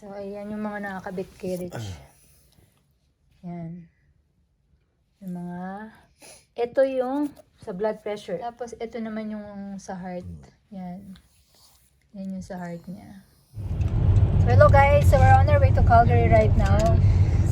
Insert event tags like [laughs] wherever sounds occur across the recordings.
So, ayan yung mga nakakabit kay Rich. Yan. Yung mga... Ito yung sa blood pressure. Tapos, ito naman yung sa heart. Yan. Yan yung sa heart niya. So, hello guys. So, we're on our way to Calgary right now.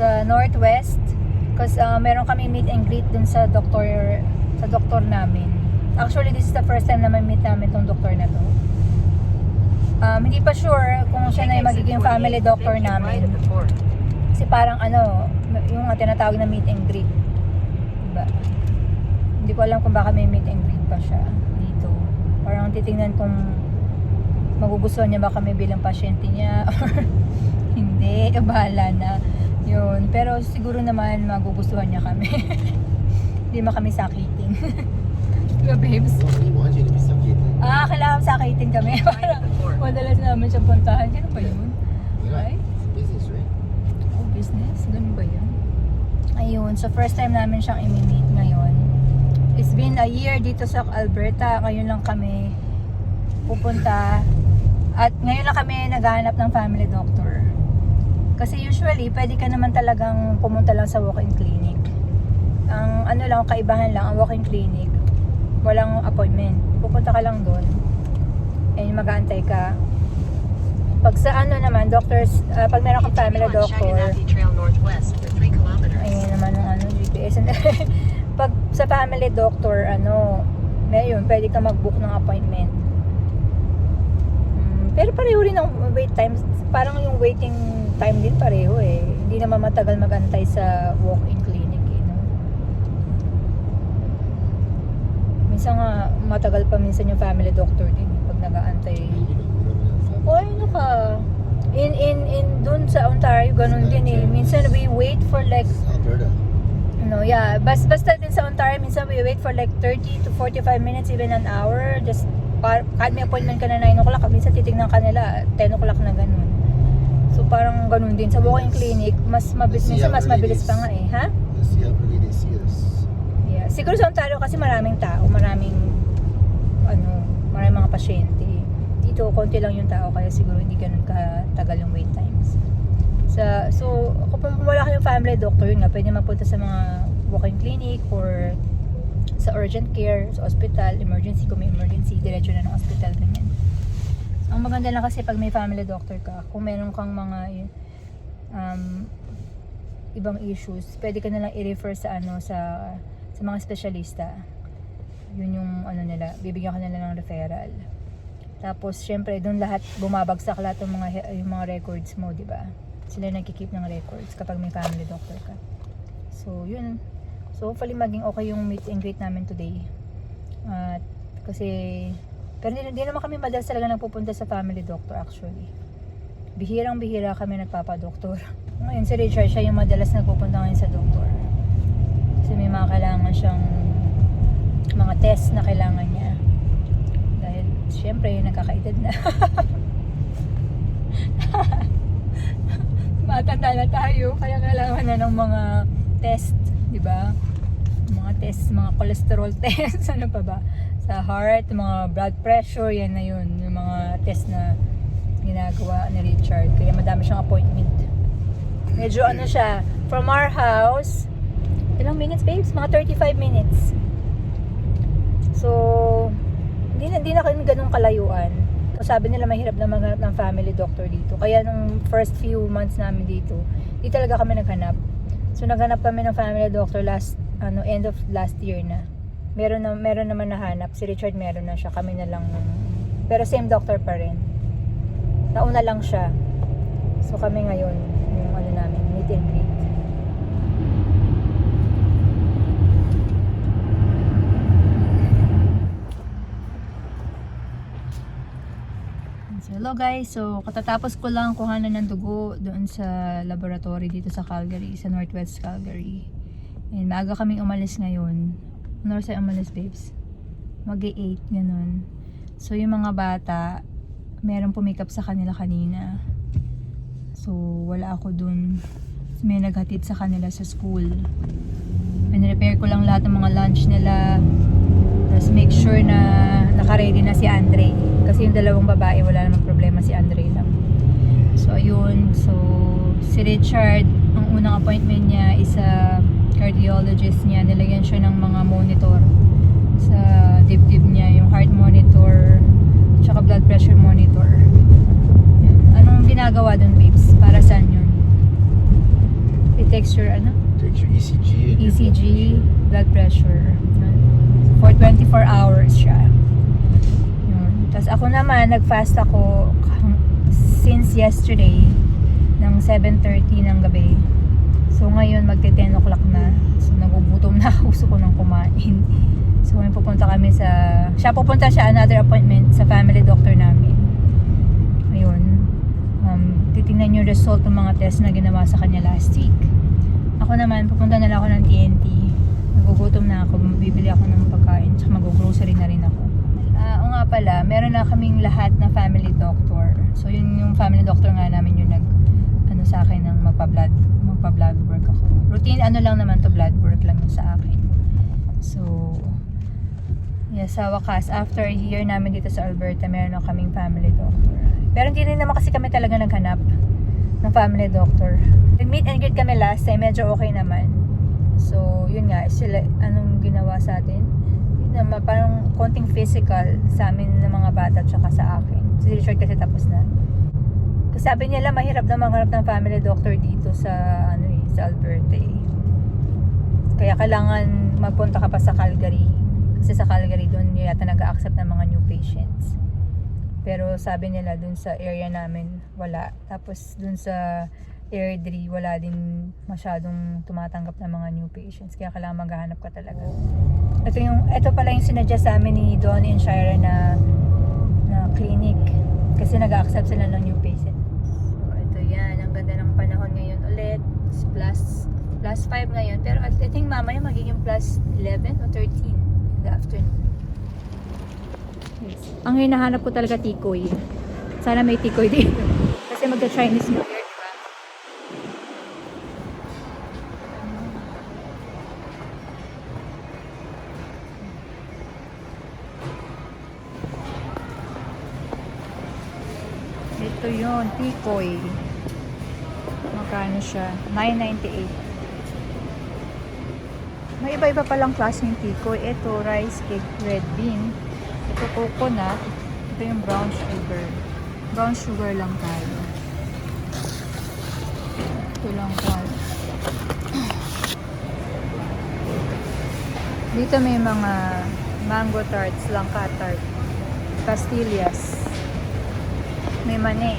Sa Northwest. Because uh, meron kami meet and greet dun sa doktor sa doktor namin. Actually, this is the first time na meet namin tong doktor na to. Um, hindi pa sure kung siya na yung magiging family doctor namin. Kasi parang ano, yung tinatawag na meet and greet. Diba? Hindi ko alam kung baka may meet and greet pa siya dito. Parang titingnan kung magugustuhan niya ba kami bilang pasyente niya [laughs] or hindi. Bahala na. Yun. Pero siguro naman magugustuhan niya kami. [laughs] Hindi mo kami sakitin. [laughs] diba, babes? Ah, kailangan sakitin kami. Parang madalas naman siyang puntahan. Ganun ba yun? Right? It's business, right? Oh, business? Ganun ba yun? Ayun, so first time namin siyang imi-meet ngayon. It's been a year dito sa Alberta. Ngayon lang kami pupunta. At ngayon lang kami naghahanap ng family doctor. Kasi usually, pwede ka naman talagang pumunta lang sa walk-in clinic. Ang ano lang, kaibahan lang, ang walk-in clinic, walang appointment. Pupunta ka lang doon. And mag-aantay ka. Pag sa ano naman, doctors, ah, pag meron kang family doctor, Trail northwest for 3 kilometers. ayun naman ang ano, GPS. [laughs] pag sa family doctor, ano, ngayon, pwede ka mag-book ng appointment. Mm, pero pareho rin ang wait time. Parang yung waiting time din pareho eh. Hindi naman matagal mag-antay sa walk-in clinic eh. No? Minsan nga, matagal pa minsan yung family doctor din pag nag-aantay. O ano ka? In, in, in, dun sa Ontario, ganun din eh. Minsan we wait for like Alberta. No, yeah. Bas basta din sa Ontario, minsan we wait for like 30 to 45 minutes, even an hour. Just, par kahit may appointment ka na 9 o'clock, minsan titignan ka nila, 10 o'clock na ganun. So, parang ganun din. Sa walk-in clinic, mas mabilis, minsan mas mabilis is- pa nga eh. Ha? Let's Siguro sa Ontario kasi maraming tao, maraming, ano, maraming mga pasyente. Dito, konti lang yung tao, kaya siguro hindi ganun katagal yung wait times. Sa, so, kung wala kayong family doctor, yun nga, pwede mapunta sa mga walk-in clinic or sa urgent care, sa hospital, emergency, kung may emergency, diretso na ng hospital, ganyan. So, ang maganda lang kasi pag may family doctor ka, kung meron kang mga um, ibang issues, pwede ka na lang i-refer sa ano sa sa mga espesyalista. Yun yung ano nila, bibigyan ka nila ng referral. Tapos syempre doon lahat bumabagsak lahat ng mga yung mga records mo, di ba? Sila nagki-keep ng records kapag may family doctor ka. So, yun. So, hopefully maging okay yung meet and greet namin today. At kasi pero hindi, hindi naman kami madalas talaga nagpupunta sa family doctor actually. Bihirang bihira kami nagpapadoktor. [laughs] Ngayon si Richard, siya yung madalas nagpupunta ngayon sa doktor. Kasi may mga kailangan siyang mga test na kailangan niya. Dahil syempre nagkakaedad na. [laughs] Matanda na tayo, kaya kailangan na ng mga test, di ba? Mga test, mga cholesterol [laughs] test, ano pa ba? Sa heart, mga blood pressure, yan na yun. Yung mga test na ginagawa ni Richard. Kaya madami siyang appointment. Medyo ano siya, from our house, ilang minutes babes? Mga 35 minutes. So, hindi na, hindi na kami ganun kalayuan. So, sabi nila mahirap na maghanap ng family doctor dito. Kaya nung first few months namin dito, di talaga kami naghanap. So, naghanap kami ng family doctor last, ano, end of last year na. Meron, na, meron naman nahanap. Si Richard meron na siya. Kami na lang. Pero same doctor pa rin. Nauna lang siya. So, kami ngayon, yung ano namin, meet and greet. So, hello guys. So, katatapos ko lang kuhanan ng dugo doon sa laboratory dito sa Calgary, sa Northwest Calgary. And maaga kaming umalis ngayon. Ano tayo umalis, babes? Mag-8, ganun. So, yung mga bata, meron pumikap sa kanila kanina. So, wala ako dun. May naghatid sa kanila sa school. Pinrepair ko lang lahat ng mga lunch nila. Tapos make sure na naka-ready na si Andre. Yung dalawang babae, wala namang problema si Andre lang. So, ayun. So, si Richard, ang unang appointment niya is a cardiologist niya. Nilagyan siya ng mga monitor sa dibdib niya. Yung heart monitor, tsaka blood pressure monitor. Yan. Anong ginagawa dun, babes? Para saan yun? I-text your, ano? Takes your ECG ECG, blood pressure. For 24 hours siya. Tapos ako naman, nag-fast ako since yesterday ng 7.30 ng gabi. So ngayon, magte 10 o'clock na. So nagugutom na. Gusto ko nang kumain. So ngayon pupunta kami sa... Siya pupunta siya another appointment sa family doctor namin. Ayun. Um, titingnan yung result ng mga test na ginawa sa kanya last week. Ako naman, pupunta na lang ako ng TNT. Nagugutom na ako, bibili ako ng pagkain, tsaka mag-grocery na rin ako. Ah, o nga pala, meron na kaming lahat na family doctor. So, yun yung family doctor nga namin yung nag, ano sa akin, ng magpa-blood, magpa-blood work ako. Routine, ano lang naman to, blood work lang yun sa akin. So, yeah, sa wakas, after a year namin dito sa Alberta, meron na kaming family doctor. Pero hindi rin naman kasi kami talaga naghanap ng family doctor. Nag-meet and greet kami last time, medyo okay naman. So, yun nga, sila, anong ginawa sa atin? Yun naman, parang konting physical sa amin ng mga bata tsaka sa akin. Si Richard kasi tapos na. Kasi sabi nila, mahirap na maghanap ng family doctor dito sa, ano eh, sa Alberta eh. Kaya kailangan magpunta ka pa sa Calgary. Kasi sa Calgary, doon yata nag-accept ng mga new patients. Pero sabi nila dun sa area namin, wala. Tapos dun sa Airdrie, wala din masyadong tumatanggap ng mga new patients. Kaya kailangan maghahanap ka talaga. Ito, yung, ito pala yung sinadya sa amin ni Don and Shira na, na clinic. Kasi nag-accept sila ng new patients. So, ito yan. Ang ganda ng panahon ngayon ulit. Plus, plus 5 ngayon. Pero I think mamaya magiging plus 11 o 13 in the afternoon. Ang hinahanap ko talaga tikoy. Sana may tikoy dito. [laughs] Kasi magka-Chinese New Year, tikoy. Magkano siya? 9.98. May iba-iba palang klase ng tikoy. Ito, rice cake, red bean. Ito, coconut. Ito yung brown sugar. Brown sugar lang tayo. Ito lang tayo. Dito may mga mango tarts, langka tart, pastillas. May mani,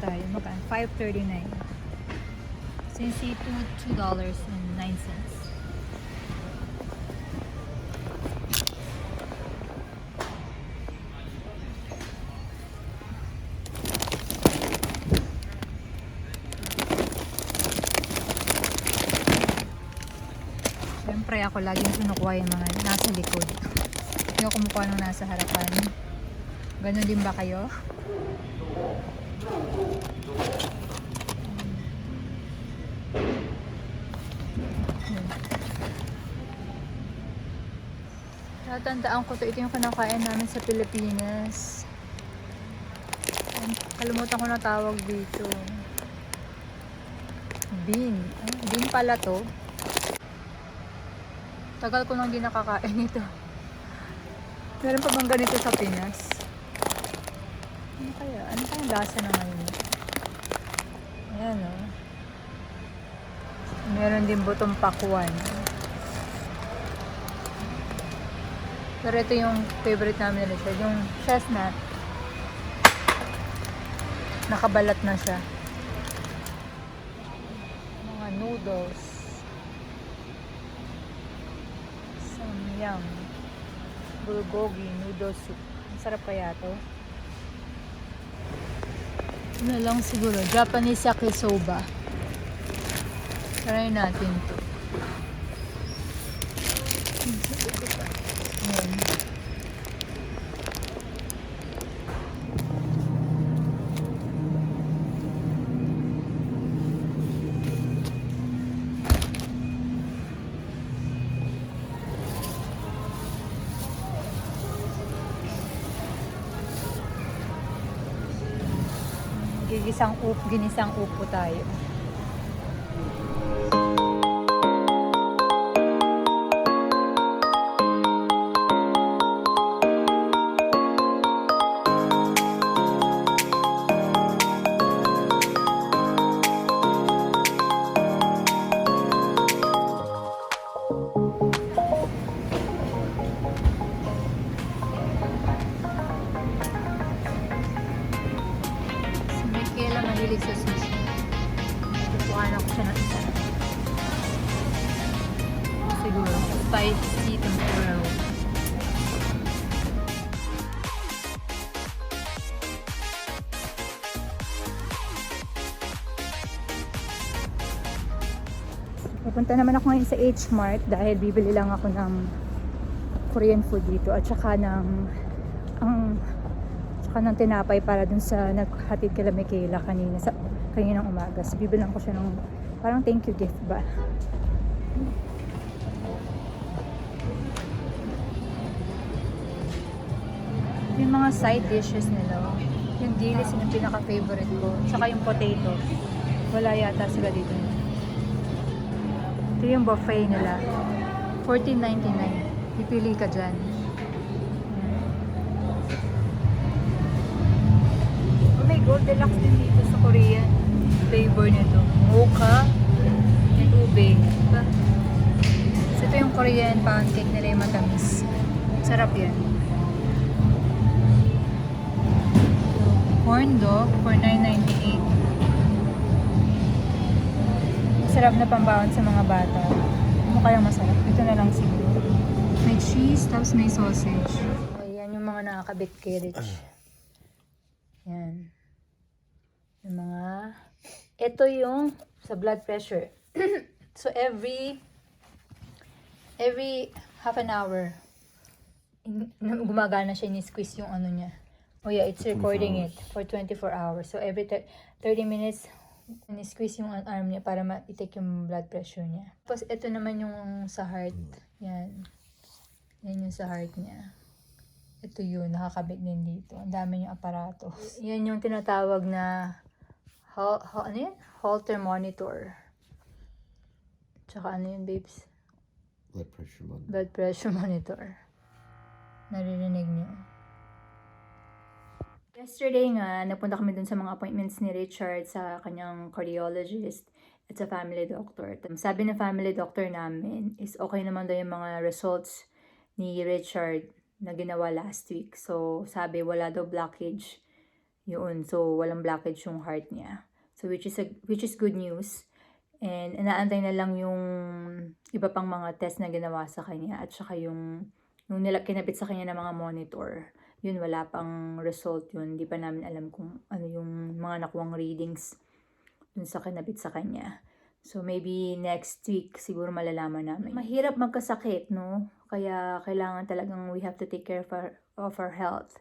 tayo. Magkano? 5.39. Since two $2.09. Siyempre ako laging kinukuha yung mga nasa likod. Hindi ako kumukuha ng nasa harapan. Ganon din ba kayo? Tatandaan ko to. Ito yung kinakain namin sa Pilipinas. Kalimutan ko na tawag dito. Bean. Ah, bean pala to. Tagal ko nang di nakakain ito. Meron pa bang ganito sa Pinas? Ano kaya? Ano kaya lasa na ngayon? Ayan o. Meron din butong pakwan. Pero ito yung favorite namin nila siya. Yung chestnut. Nakabalat na siya. Mga noodles. Samyang. Bulgogi noodle soup. Ang sarap kaya to. Ano lang siguro, Japanese yakisoba. Try natin to. Gigisang up, ginisang upo tayo. Pupunta naman ako ngayon sa H Mart dahil bibili lang ako ng Korean food dito at saka ng ang saka ng tinapay para dun sa naghatid kila Michaela kanina sa kaninang umaga. So, bibilang ko siya ng parang thank you gift ba. Yung mga side dishes nila. Yung dilis yung pinaka-favorite ko. Tsaka yung potato. Wala yata sila dito. Ito yung buffet nila. $14.99. Pipili ka dyan. Oh, may gold deluxe din dito sa Korean. Flavor nito. Mocha and ube. Diba? So, ito yung Korean pancake nila yung matamis. Sarap yan. Corn dog for 9.98. Sarap na pambawon sa mga bata. Ano kayang masarap? Ito na lang siguro. May cheese, tapos may sausage. Ayan yung mga nakakabit kay Rich. Yan. Yung mga... Ito yung sa blood pressure. [clears throat] so every every half an hour in- gumagana siya ni-squeeze yung ano niya. Oh yeah, it's recording it for 24 hours. So every thir- 30 minutes ni-squeeze yung arm niya para ma-take yung blood pressure niya. Tapos ito naman yung sa heart. Yan. Yan yung sa heart niya. Ito yun, nakakabit din dito. Ang dami yung aparato. Yan yung tinatawag na hal, hal, ano yun? Halter monitor. Tsaka ano yun, babes? Blood pressure monitor. Blood pressure [laughs] monitor. Naririnig niyo. Yesterday nga, napunta kami dun sa mga appointments ni Richard sa kanyang cardiologist at sa family doctor. Sabi ng family doctor namin is okay naman daw yung mga results ni Richard na ginawa last week. So, sabi wala daw blockage yun. So, walang blockage yung heart niya. So, which is, a, which is good news. And inaantay na lang yung iba pang mga test na ginawa sa kanya at saka yung yung nila kinabit sa kanya ng mga monitor. Yun, wala pang result yun. Hindi pa namin alam kung ano yung mga nakuwang readings dun sa kinabit sa kanya. So, maybe next week, siguro malalaman namin. Mahirap magkasakit, no? Kaya, kailangan talagang we have to take care of our, of our health.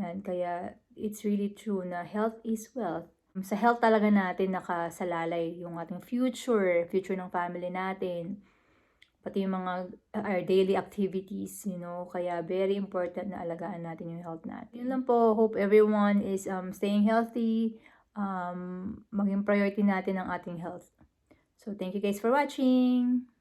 Yan, kaya, it's really true na health is wealth. Sa health talaga natin nakasalalay yung ating future, future ng family natin, pati yung mga our daily activities, you know, kaya very important na alagaan natin yung health natin. Yun lang po, hope everyone is um, staying healthy, um, maging priority natin ang ating health. So, thank you guys for watching!